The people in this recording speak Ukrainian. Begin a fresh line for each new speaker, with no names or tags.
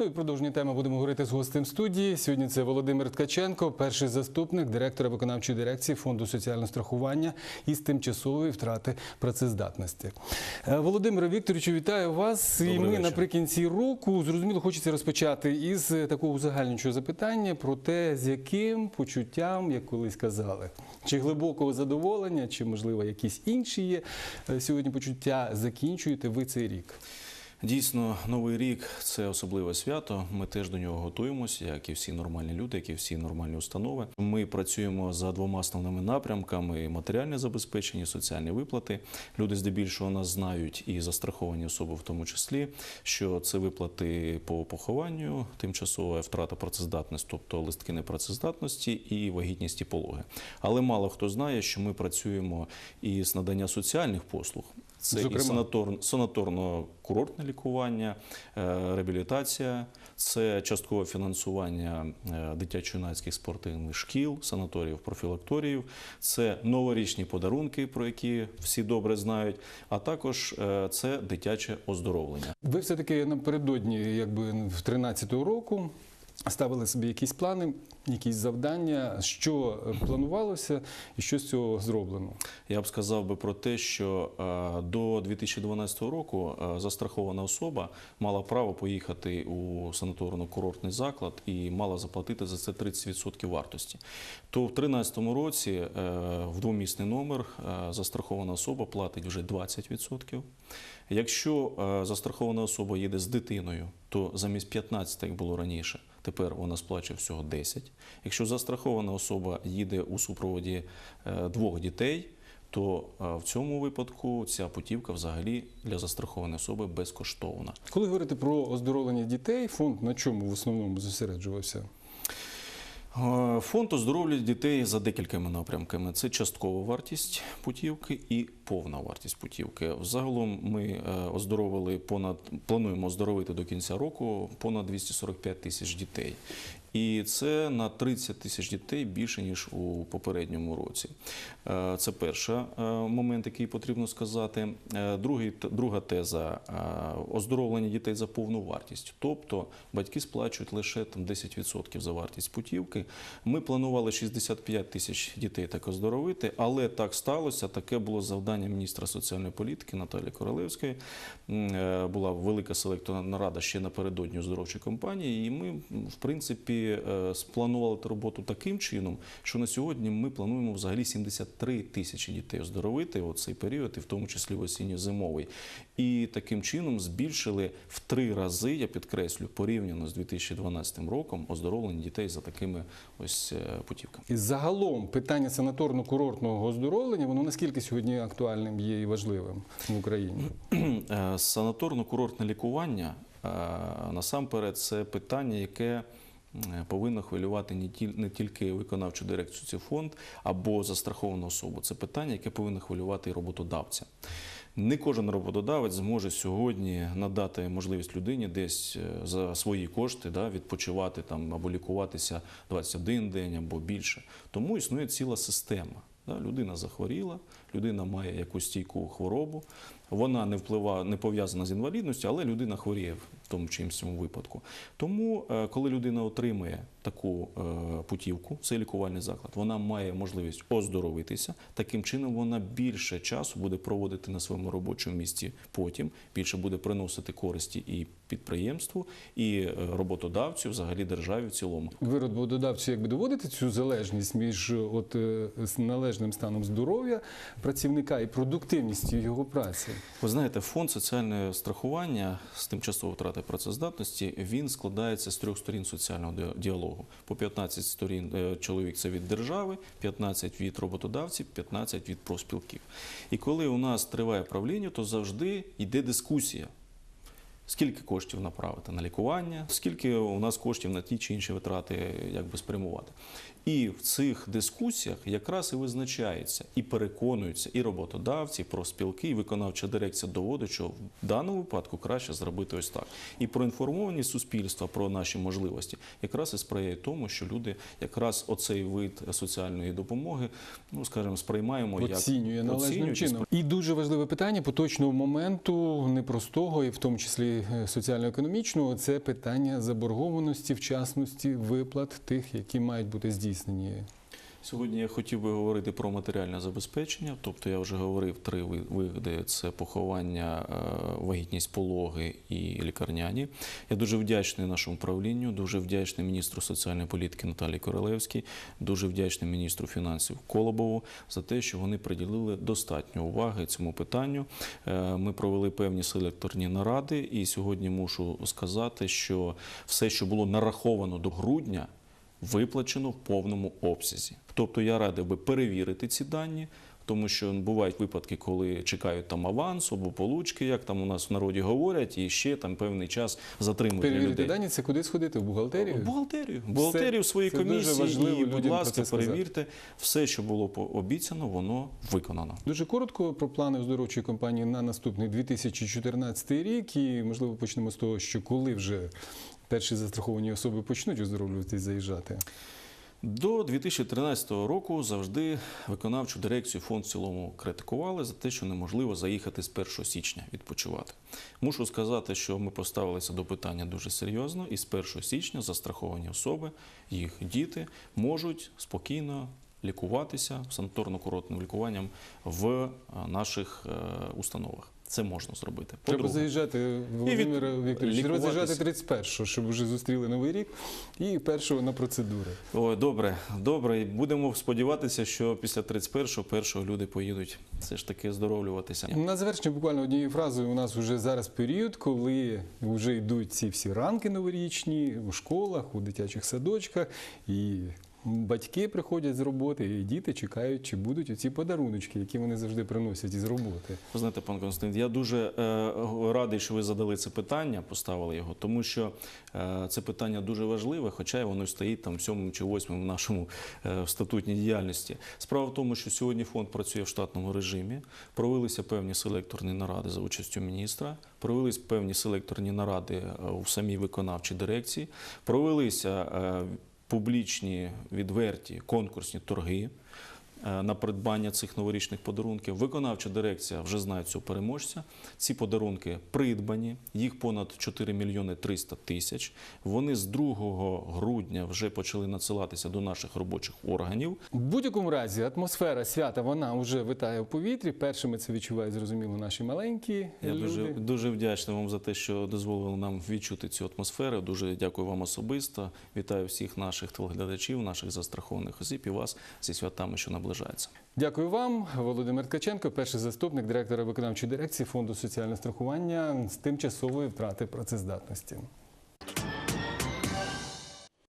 Ну і продовження теми будемо говорити з гостем студії. Сьогодні це Володимир Ткаченко, перший заступник директора виконавчої дирекції фонду соціального страхування із тимчасової втрати працездатності. Е, Володимире Вікторовичу, вітаю вас. і ми
вечір.
наприкінці року зрозуміло хочеться розпочати із е, такого узагальнюючого запитання про те, з яким почуттям, як колись казали, чи глибокого задоволення, чи можливо якісь інші є е, сьогодні почуття, закінчуєте ви цей рік.
Дійсно, новий рік це особливе свято. Ми теж до нього готуємося, як і всі нормальні люди, як і всі нормальні установи. Ми працюємо за двома основними напрямками: матеріальне забезпечення, соціальні виплати. Люди здебільшого нас знають і застраховані особи, в тому числі, що це виплати по похованню, тимчасова втрата працездатності, тобто листки непрацездатності і вагітність і пологи. Але мало хто знає, що ми працюємо і з надання соціальних послуг. Це
Зокрема?
і санаторно, санаторно-курортне лікування, е, реабілітація, це часткове фінансування е, дитячо-юнацьких спортивних шкіл, санаторіїв, профілакторіїв, це новорічні подарунки, про які всі добре знають, а також е, це дитяче оздоровлення.
Ви все-таки напередодні, якби в 13-го року, ставили собі якісь плани, якісь завдання, що е, планувалося і що з цього зроблено.
Я б сказав би про те, що е, до 2012 року е, застрахована особа мала право поїхати у санаторно-курортний заклад і мала заплатити за це 30% вартості. То в 2013 році в двомісний номер застрахована особа платить вже 20%. Якщо застрахована особа їде з дитиною, то замість 15, як було раніше, тепер вона сплачує всього 10. Якщо застрахована особа їде у супроводі е, двох дітей, то е, в цьому випадку ця путівка взагалі для застрахованої особи безкоштовна.
Коли говорити про оздоровлення дітей, фонд на чому в основному зосереджувався?
Е, Фонд оздоровлює дітей за декількома напрямками: це часткова вартість путівки і повна вартість путівки. Взагалом ми е, оздоровили понад плануємо оздоровити до кінця року понад 245 тисяч дітей. І це на 30 тисяч дітей більше ніж у попередньому році. Е, Це перший е, момент, який потрібно сказати. Е, Другий друга теза оздоровлення дітей за повну вартість. Тобто батьки сплачують лише там 10% за вартість путівки. Ми планували 65 тисяч дітей так оздоровити, але так сталося. Таке було завдання міністра соціальної політики Наталії Королевської. Була велика селекторна нарада ще напередодні оздоровчої кампанії, і ми, в принципі, е, спланували роботу таким чином, що на сьогодні ми плануємо взагалі 73 тисячі дітей оздоровити у цей період, і в тому числі в осінньо-зимовий. І таким чином збільшили в три рази, я підкреслю, порівняно з 2012 роком оздоровлення дітей за такими ось е, путівками.
І загалом питання санаторно-курортного оздоровлення, воно наскільки сьогодні актуальним є і важливим в Україні?
Е, Санаторно-курортне лікування насамперед це питання, яке повинно хвилювати не тіль- не тільки виконавчу дирекцію цей фонд або застраховану особу. Це питання, яке повинно хвилювати і роботодавця. Не кожен роботодавець зможе сьогодні надати можливість людині десь е, за свої кошти да, відпочивати там або лікуватися 21 день або більше. Тому існує ціла система. Да, людина захворіла, людина має якусь стійку хворобу, вона не впливає, не пов'язана з інвалідністю, але людина хворіє тому чи іншому випадку. Тому, е, коли людина отримує таку е, путівку, цей лікувальний заклад, вона має можливість оздоровитися. Таким чином вона більше часу буде проводити на своєму робочому місці потім, більше буде приносити користі і підприємству, і е, роботодавцю, взагалі державі в цілому.
Ви роботодавцю якби доводите цю залежність між от належним станом здоров'я працівника і продуктивністю його праці?
Ви знаєте, фонд соціального страхування з тимчасової втрати працездатності він складається з трьох сторін соціального діалогу. По 15 сторін е, чоловік це від держави, 15 від роботодавців, 15 від профспілків. І коли у нас триває правління, то завжди йде дискусія. Скільки коштів направити на лікування, скільки у нас коштів на ті чи інші витрати як би спрямувати. І в цих дискусіях якраз і визначається і переконуються і роботодавці, і профспілки, і виконавча дирекція доводить, що в даному випадку краще зробити ось так. І проінформованість суспільства про наші можливості якраз і сприяє тому, що люди якраз оцей вид соціальної допомоги, ну скажімо, сприймаємо як
Оцінює належним чином. І дуже важливе питання поточного моменту, непростого, і в тому числі соціально-економічного, це питання заборгованості, вчасності виплат тих, які мають бути здійснені.
Сьогодні я хотів би говорити про матеріальне забезпечення. Тобто я вже говорив три ви- це поховання, е, вагітність пологи і лікарняні. Я дуже вдячний нашому правлінню, дуже вдячний міністру соціальної політики Наталії Королевській, дуже вдячний міністру фінансів Колобову за те, що вони приділили достатньо уваги цьому питанню. Е, Ми провели певні селекторні наради, і сьогодні мушу сказати, що все, що було нараховано до грудня, виплачено в повному обсязі. Тобто я радив би перевірити ці дані. Тому що бувають випадки, коли чекають там аванс або получки, як там у нас в народі говорять, і ще там певний час затримують
Перевірити
людей.
дані це куди сходити? В бухгалтерію?
В бухгалтерію. В бухгалтерію в своїй комісії. І, будь ласка, перевірте, все, що було по- обіцяно, воно виконано.
Дуже коротко про плани оздоровчої кампанії на наступний 2014 рік. І можливо почнемо з того, що коли вже перші застраховані особи почнуть оздоровлюватись, заїжджати.
До 2013 року завжди виконавчу дирекцію фонд в цілому критикували за те, що неможливо заїхати з 1 січня відпочивати. Мушу сказати, що ми поставилися до питання дуже серйозно, і з 1 січня застраховані особи, їх діти можуть спокійно лікуватися санаторно-курортним лікуванням в е, наших е, установах. Це можна зробити.
Треба заїжджати, Володимир Вікторович, треба заїжджати 31-го, щоб вже зустріли новий рік, і першого на процедури.
Ой, добре, добре. І Будемо сподіватися, що після 31-го першого люди поїдуть все ж таки здоровлюватися.
На завершення буквально однією фразою у нас вже зараз період, коли вже йдуть ці всі ранки новорічні у школах, у дитячих садочках, і батьки приходять з роботи, і діти чекають, чи будуть оці подаруночки, які вони завжди приносять із роботи.
Ви знаєте, пан Константин, я дуже е, радий, що ви задали це питання, поставили його, тому що е, це питання дуже важливе, хоча воно стоїть там в сьомому чи восьмому в нашому е, статутній діяльності. Справа в тому, що сьогодні фонд працює в штатному режимі. Провелися певні селекторні наради за участю міністра, провелись певні селекторні наради е, у самій виконавчій дирекції, провелися е, публічні відверті конкурсні торги на придбання цих новорічних подарунків. Виконавча дирекція вже знає цього переможця. Ці подарунки придбані, їх понад 4 мільйони 300 тисяч. Вони з 2 грудня вже почали надсилатися до наших робочих органів.
В будь-якому разі атмосфера свята вона вже витає в повітрі. Першими це відчувають зрозуміло наші маленькі
Я
люди.
дуже, дуже вдячний вам за те, що дозволили нам відчути цю атмосферу. Дуже дякую вам особисто. Вітаю всіх наших телеглядачів, наших застрахованих осіб і вас зі святами, що наближаються.
Дякую вам, Володимир Ткаченко, перший заступник директора виконавчої дирекції фонду соціального страхування з тимчасової втрати працездатності.